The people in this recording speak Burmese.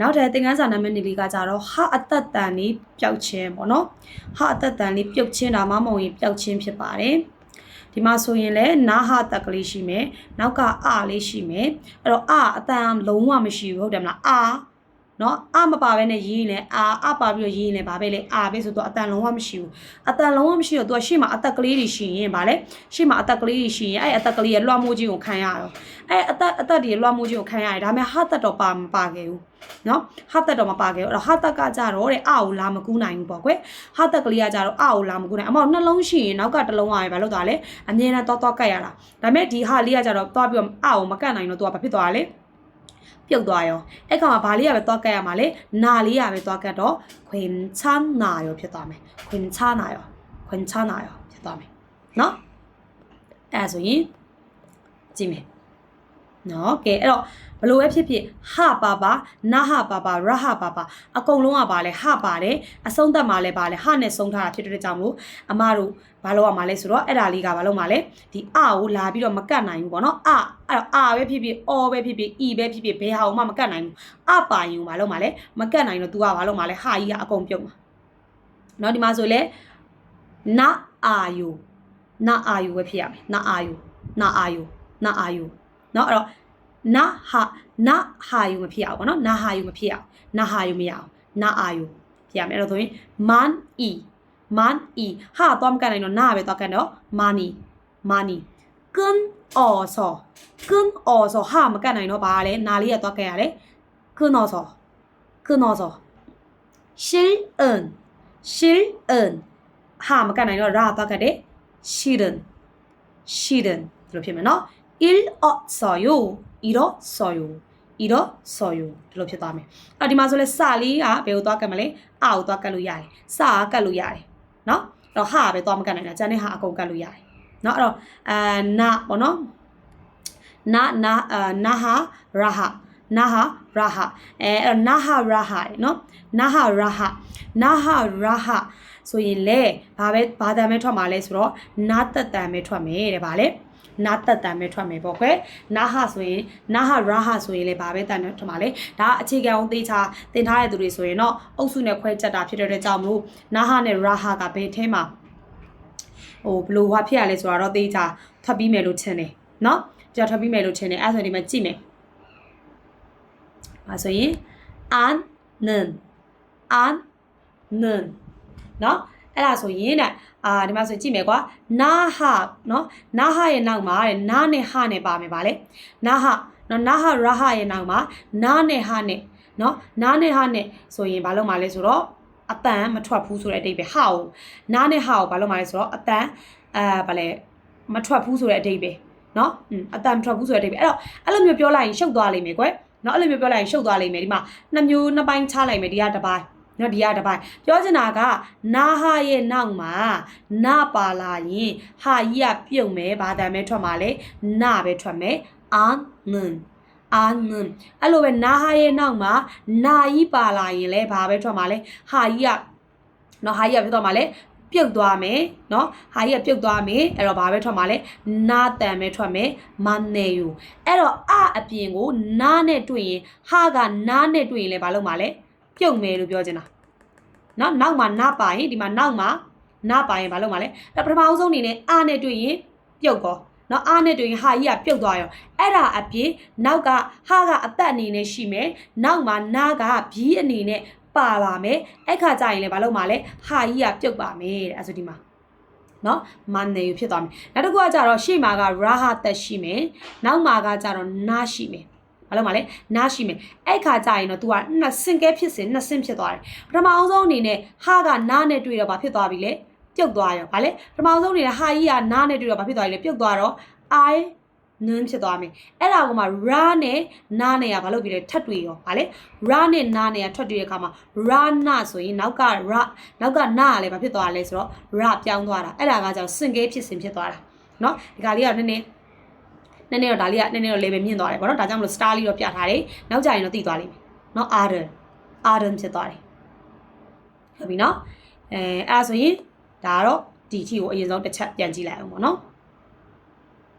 နောက်ထပ်သင်ခန်းစာနံပါတ်2လေးကကြတော့ဟာအသက်တန်လေးပျောက်ခြင်းပေါ့နော်ဟာအသက်တန်လေးပြုတ်ခြင်းဒါမှမဟုတ်ရင်ပျောက်ခြင်းဖြစ်ပါတယ်ဒီမှာဆိုရင်လည်းနာဟတက်ကလေးရှိမယ်နောက်ကအာလေးရှိမယ်အဲ့တော့အာအတန်လုံးဝမရှိဘူးဟုတ်တယ်မလားအာ နော်အမပါဘဲနဲ့ရေးရင်လည်းအာအပါပြီးတော့ရေးရင်လည်းဗာပဲလေအာပဲဆိုတော့အတန်လုံးဝမရှိဘူးအတန်လုံးဝမရှိတော့သူကရှေ့မှာအသက်ကလေးတွေရှိရင်ဗာလေရှေ့မှာအသက်ကလေးတွေရှိရင်အဲ့အသက်ကလေးရဲ့လွှမ်းမိုးခြင်းကိုခံရတော့အဲ့အသက်အသက်တွေလွှမ်းမိုးခြင်းကိုခံရတယ်ဒါပေမဲ့ဟာသက်တော့ပါမပါခဲ့ဘူးနော်ဟာသက်တော့မပါခဲ့ဘူးအဲ့တော့ဟာသက်ကကြတော့တဲ့အာကိုလာမကူးနိုင်ဘူးပေါ့ကွယ်ဟာသက်ကလေးကကြတော့အာကိုလာမကူးနိုင်အမောနှလုံးရှိရင်နောက်ကတစ်လုံးကပဲဘာလို့သွားလဲအမြဲတမ်းတော့တော့ကတ်ရတာဒါပေမဲ့ဒီဟာလေးကကြတော့သွားပြီးတော့အာကိုမကတ်နိုင်တော့သူကဘာဖြစ်သွားလဲ ပြုတ်သွားရောအဲ့ခါမှာဘာလေးကပဲသွားကတ်ရမှာလေနာလေးကပဲသွားကတ်တော့ခွင်ချမ်းနာရောဖြစ်သွားမယ်ခွင်ချမ်းနာရောခွင်ချမ်းနာရောဖြစ်သွားမယ်နော်အဲ့ဒါဆိုရင်ကြည့်မယ် နော်ကဲအဲ့တော့ဘလို့ပဲဖြစ်ဖြစ်ဟပါပါနာဟပါပါရဟပါပါအကုန်လုံးကပါလဲဟပါတယ်အဆုံးသက်မှာလဲပါလဲဟနဲ့ဆုံးထားတာဖြစ်တဲ့ကြောင့်မလို့အမတို့ဘာလို့ရမှာလဲဆိုတော့အဲ့ဒါလေးကဘာလို့မှာလဲဒီအကိုလာပြီးတော့မကတ်နိုင်ဘူးပေါ့နော်အအဲ့တော့အာပဲဖြစ်ဖြစ်အောပဲဖြစ်ဖြစ်ဤပဲဖြစ်ဖြစ်ဘယ်ဟာမှမကတ်နိုင်ဘူးအပါရင်ဘာလို့မှာလဲမကတ်နိုင်တော့ तू ကဘာလို့မှာလဲဟာကြီးကအကုန်ပြုတ်မှာနော်ဒီမှာဆိုလဲနအာယုနအာယုပဲဖြစ်ရမယ်နအာယုနအာယုနအာယု เนาะအဲ့တော့နာဟာနာဟာယူမဖြစ်အောင်ပေါ့နော်နာဟာယူမဖြစ်အောင်နာဟာယူမရအောင်နာအာယူဖြစ်ရမယ်အဲ့တော့ဆိုရင် man e man e ဟာတော့မကန်နိုင်တော့နာပဲတော့ကန်တော့ money money ကန်အော်ဆောကန်အော်ဆောဟာမကန်နိုင်တော့ပါလေနာလေးရတော့ကန်ရတယ်ကန်အော်ဆောကန်အော်ဆောရှီအန်ရှီအန်ဟာမကန်နိုင်တော့ရာတော့ကန်တယ် shouldn't shouldn't လို့ဖြစ်မယ်နော် 잃었어요 잃었어요 잃었어요 ဒီလိုဖြစ်သွားမယ်အဲ့ဒီမှာဆိုလဲစလေးကဘယ်ကိုသွားကတ်မလဲအာကိုသွားကတ်လို့ရတယ်စကကတ်လို့ရတယ်နော်အဲ့တော့ဟာပဲသွားမကတ်နိုင်တာကျန်တဲ့ဟာအကုန်ကတ်လို့ရတယ်နော်အဲ့တော့အာနာပေါ့နော်နာနာအာနာဟာရာဟာနာဟာရာဟာအဲအဲ့တော့နာဟာရာဟာနော်နာဟာရာဟာနာဟာရာဟာဆိုရင်လေဘာပဲဘာတန်ပဲထွက်မှာလဲဆိုတော့နာတက်တန်ပဲထွက်မယ်တဲ့ဗာလေ နာတက်တန်ပဲထွက်မယ်ပေါ့ကွယ်နာဟဆိုရင်နာဟရာဟဆိုရင်လည်းဗာပဲတန်ထွက်မှာလေဒါအခြေခံအောင်သေချာသင်ထားတဲ့သူတွေဆိုရင်တော့အုပ်စုနဲ့ခွဲချက်တာဖြစ်တဲ့အတွက်ကြောင့်မလို့နာဟနဲ့ရာဟကဘယ်ထဲမှာဟိုဘလို့ဟာဖြစ်ရလဲဆိုတော့သေချာထွက်ပြီးမယ်လို့ထင်တယ်နော်ကြောက်ထွက်ပြီးမယ်လို့ထင်တယ်အဲ့ဆိုဒီမှာကြည့်မယ်အဲဆိုရင် an 는 an 는နော် အဲ့ဒါဆိုရင်တဲ့အာဒီမှာဆိုကြည့်မယ်ကွာနာဟနော်နာဟရဲ့နောက်မှာတဲ့နာနဲ့ဟနဲ့ပါမယ်ဗာလေနာဟနော်နာဟရဟရဲ့နောက်မှာနာနဲ့ဟနဲ့နော်နာနဲ့ဟနဲ့ဆိုရင်ဘာလို့မှလဲဆိုတော့အတန်မထွက်ဘူးဆိုတဲ့အတိတ်ပဲဟာကိုနာနဲ့ဟာကိုဘာလို့မှလဲဆိုတော့အတန်အာဗာလဲမထွက်ဘူးဆိုတဲ့အတိတ်ပဲနော်อืมအတန်မထွက်ဘူးဆိုတဲ့အတိတ်ပဲအဲ့တော့အဲ့လိုမျိုးပြောလိုက်ရင်ရှုပ်သွားလိမ့်မယ်ကွယ်နော်အဲ့လိုမျိုးပြောလိုက်ရင်ရှုပ်သွားလိမ့်မယ်ဒီမှာနှစ်မျိုးနှစ်ပိုင်းချလိုက်မယ်ဒီကတစ်ပိုင်း နော်ဒီကတစ်ပိုင်းပြောချင်တာကနာဟာရဲ့နောက်မှာနာပါလာရင်ဟာကြီးကပြုတ်မယ်ဘာတန်ပဲထွက်မှာလဲနာပဲထွက်မယ်အာနန်အာနန်အဲ့လိုပဲနာဟာရဲ့နောက်မှာနာကြီးပါလာရင်လဲဘာပဲထွက်မှာလဲဟာကြီးကနော်ဟာကြီးကဖြစ်သွားမှာလဲပြုတ်သွားမယ်เนาะဟာကြီးကပြုတ်သွားမယ်အဲ့တော့ဘာပဲထွက်မှာလဲနာတန်ပဲထွက်မယ်မနေယူအဲ့တော့အအပြင်ကိုနာနဲ့တွေ့ရင်ဟာကနာနဲ့တွေ့ရင်လဲဘာလုပ်မှာလဲ ပြုတ်မယ်လို့ပြောချင်တာနော်နောက်မှာနပါရင်ဒီမှာနောက်မှာနပါရင်ဘာလုပ်မှာလဲဒါပထမအဆုံးအနေနဲ့အာနဲ့တွေ့ရင်ပြုတ်ကောနော်အားနဲ့တွေ့ရင်ဟာကြီးကပြုတ်သွားရောအဲ့ဒါအပြင်နောက်ကဟာကအသက်အနေနဲ့ရှိမယ်နောက်မှာနာကဘီးအနေနဲ့ပါလာမယ်အဲ့ခါကျရင်လည်းဘာလို့မှလဲဟာကြီးကပြုတ်ပါမယ်တဲ့အဲ့ဆိုဒီမှာနော်မန်နေဖြစ်သွားမယ်နောက်တစ်ခုကကြတော့ရှေ့မှာကရာဟာသက်ရှိမယ်နောက်မှာကကြတော့နာရှိမယ် ဘာလို့မလဲနားရှိမယ်အဲ့ခါကျရင်တော့ तू ကနှစ်စင်ကဲဖြစ်စဉ်နှစ်စင်ဖြစ်သွားတယ်ပထမအောင်ဆုံးအနေနဲ့ဟာကနားနဲ့တွေ့တော့ဘာဖြစ်သွားပြီလဲပြုတ်သွားရောဗာလေပထမဆုံးအနေနဲ့ဟာကြီးကနားနဲ့တွေ့တော့ဘာဖြစ်သွားပြီလဲပြုတ်သွားတော့ i နင်းဖြစ်သွားမယ်အဲ့ဒါကမှ ra နဲ့နာနဲ့ကဘာလို့ပြီးလဲထပ်တွေ့ရောဗာလေ ra နဲ့နာနဲ့ကထပ်တွေ့တဲ့အခါမှာ ra နာဆိုရင်နောက်က ra နောက်ကနာကလည်းဘာဖြစ်သွားလဲဆိုတော့ ra ပြောင်းသွားတာအဲ့ဒါကကြောင့်စင်ကဲဖြစ်စဉ်ဖြစ်သွားတာเนาะဒီကလေးကနည်းနည်း နည်းနည်းတော့ဒါလေးကနည်းနည်းတော့ level မြင့်သွားတယ်ပေါ့နော်ဒါကြောင့်မလို့ star လေးတော့ပြထားတယ်နောက်ကြရင်တော့တည်သွားလိမ့်မယ်နော် arden arden ဖြစ်သွားတယ်ဟုတ်ပြီနော်အဲအဲ့ဒါဆိုရင်ဒါကတော့ဒီ key ကိုအရင်ဆုံးတစ်ချက်ပြန်ကြည့်လိုက်အောင်ပေါ့နော်